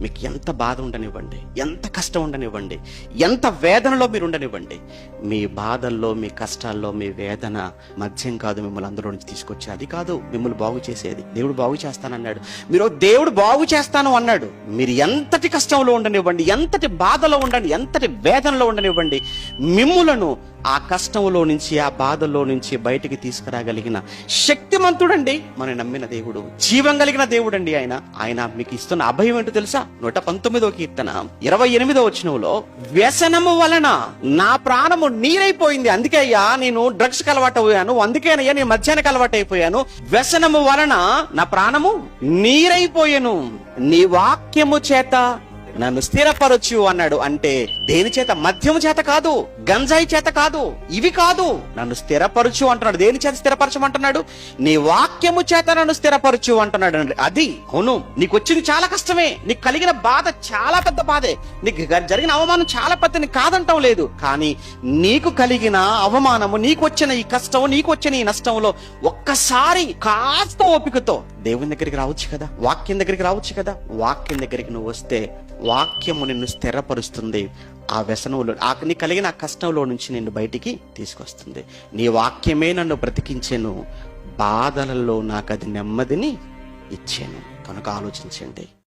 మీకు ఎంత బాధ ఉండనివ్వండి ఎంత కష్టం ఉండనివ్వండి ఎంత వేదనలో మీరు ఉండనివ్వండి మీ బాధల్లో మీ కష్టాల్లో మీ వేదన మధ్యం కాదు మిమ్మల్ని అందులో నుంచి తీసుకొచ్చి అది కాదు మిమ్మల్ని బాగు చేసేది. దేవుడు బాగు చేస్తానన్నాడు. మీరు దేవుడు బాగు చేస్తాను అన్నాడు. మీరు ఎంతటి కష్టంలో ఉండనివ్వండి ఎంతటి బాధలో ఉండండి ఎంతటి వేదనలో ఉండనివ్వండి మిమ్ములను ఆ కష్టంలో నుంచి ఆ బాధల్లో నుంచి బయటికి తీసుకురాగలిగిన శక్తిమంతుడండి మన నమ్మిన దేవుడు. జీవం కలిగిన దేవుడండి ఆయన. ఆయన మీకు ఇస్తున్న అభయం ఏంటో తెలుసా? నూట పంతొమ్మిదో కీర్తన ఇరవై ఎనిమిదో వచనంలో వ్యసనము వలన నా ప్రాణము నీరైపోయింది. అందుకే అయ్యా నేను డ్రగ్స్కి అలవాటు అయ్యాను అందుకేనయ్యా నేను మధ్యాహ్నం అలవాటు అయిపోయాను వ్యసనము వలన నా ప్రాణము నీరైపోయాను. నీ వాక్యము చేత నన్ను స్థిరపరచు అన్నాడు. అంటే దేని చేత? మద్యము చేత కాదు గంజాయి చేత కాదు ఇవి కాదు. నన్ను స్థిరపరచు అంటున్నాడు. దేని చేత స్థిరపరచమంటున్నాడు? నీ వాక్యము చేత నన్ను స్థిరపరచు అంటున్నాడు. అది అవును నీకు వచ్చింది చాలా కష్టమే. నీకు కలిగిన బాధ చాలా పెద్ద బాధే. నీకు జరిగిన అవమానం చాలా పెద్దని కాదంటం లేదు. కానీ నీకు కలిగిన అవమానము నీకు వచ్చిన ఈ కష్టం నీకు వచ్చిన ఈ నష్టంలో ఒక్కసారి కాస్త ఓపికతో దేవుని దగ్గరికి రావచ్చు కదా? వాక్యం దగ్గరికి రావచ్చు కదా? వాక్యం దగ్గరికి నువ్వు వస్తే వాక్యము నిన్ను స్థిరపరుస్తుంది. ఆ వ్యసనంలో నీ కలిగిన కష్టంలో నుంచి నిన్ను బయటికి తీసుకొస్తుంది. నీ వాక్యమే నన్ను బ్రతికించెను. బాధలలో నాకు అది నెమ్మదిని ఇచ్చాను. కనుక ఆలోచించండి.